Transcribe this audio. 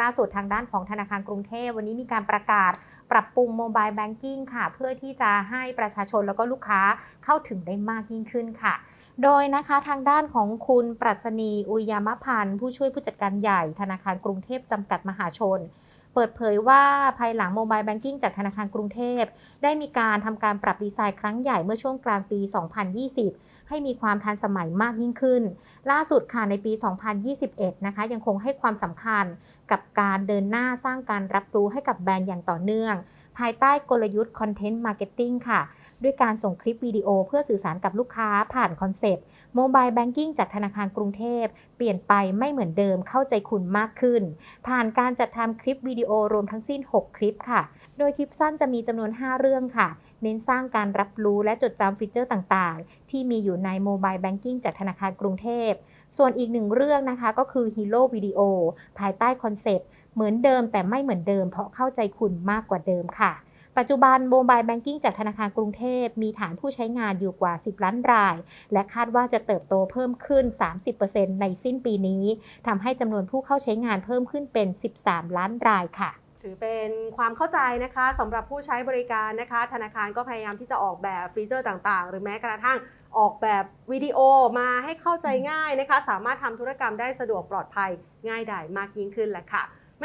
ล่าสุดทางด้านของธนาคารกรุงเทพวันนี้มีการประกาศปรับปรุงโมบายแบงกิ้งค่ะ เพื่อที่จะให้ประชาชนแล้วก็ลูกค้าเข้าถึงได้มากยิ่งขึ้นค่ะ โดยนะคะทางด้านของคุณปรัชนีอุยามพันธ์ ผู้ช่วยผู้จัดการใหญ่ ธนาคารกรุงเทพจำกัดมหาชน เปิดเผยว่าภายหลังโมบายแบงกิ้งจากธนาคารกรุงเทพ ได้มีการทำการปรับดีไซน์ครั้งใหญ่เมื่อช่วงกลางปี 2020 ให้มีความทันสมัยมากยิ่งขึ้น ล่าสุดค่ะในปี 2021 นะคะยังคงให้ความสำคัญกับการเดินหน้าสร้างการรับรู้ให้กับแบรนด์อย่างต่อเนื่อง ภายใต้กลยุทธ์ Content Marketing ค่ะ ด้วยการส่งคลิปวิดีโอเพื่อสื่อสารกับลูกค้าผ่านคอนเซปต์โมบายแบงกิ้งจากธนาคารกรุงเทพ เปลี่ยนไปไม่เหมือนเดิมเข้าใจคุณมากขึ้น ผ่านการจัดทำคลิปวิดีโอรวมทั้งสิ้น 6 คลิปค่ะ โดยคลิปสั้นจะมีจำนวน 5 เรื่องค่ะ เน้นสร้างการรับรู้และจดจำฟีเจอร์ต่างๆ ที่มีอยู่ในโมบายแบงกิ้งจากธนาคารกรุงเทพ ส่วนอีกหนึ่งเรื่องนะคะก็คือ Hero Video ภายใต้คอนเซปต์เหมือนเดิมแต่ไม่เหมือนเดิมเพราะเข้าใจคุณมากกว่าเดิมค่ะ ปัจจุบันโมบายแบงกิ้งจากธนาคารกรุงเทพ มีฐานผู้ใช้งานอยู่กว่า 10 ล้านราย และคาดว่าจะเติบโตเพิ่มขึ้น 30%ในสิ้นปีนี้ทำให้จำนวนผู้เข้าใช้งานเพิ่มขึ้นเป็น 13 ล้านรายค่ะถือเป็นความเข้าใจนะคะสำหรับผู้ใช้บริการนะคะ ธนาคารก็พยายามที่จะออกแบบฟีเจอร์ต่างๆ หรือแม้กระทั่งออกแบบวิดีโอมาให้เข้าใจง่ายนะคะ สามารถทำธุรกรรมได้สะดวกปลอดภัยง่ายดายมากยิ่งขึ้นแหละค่ะ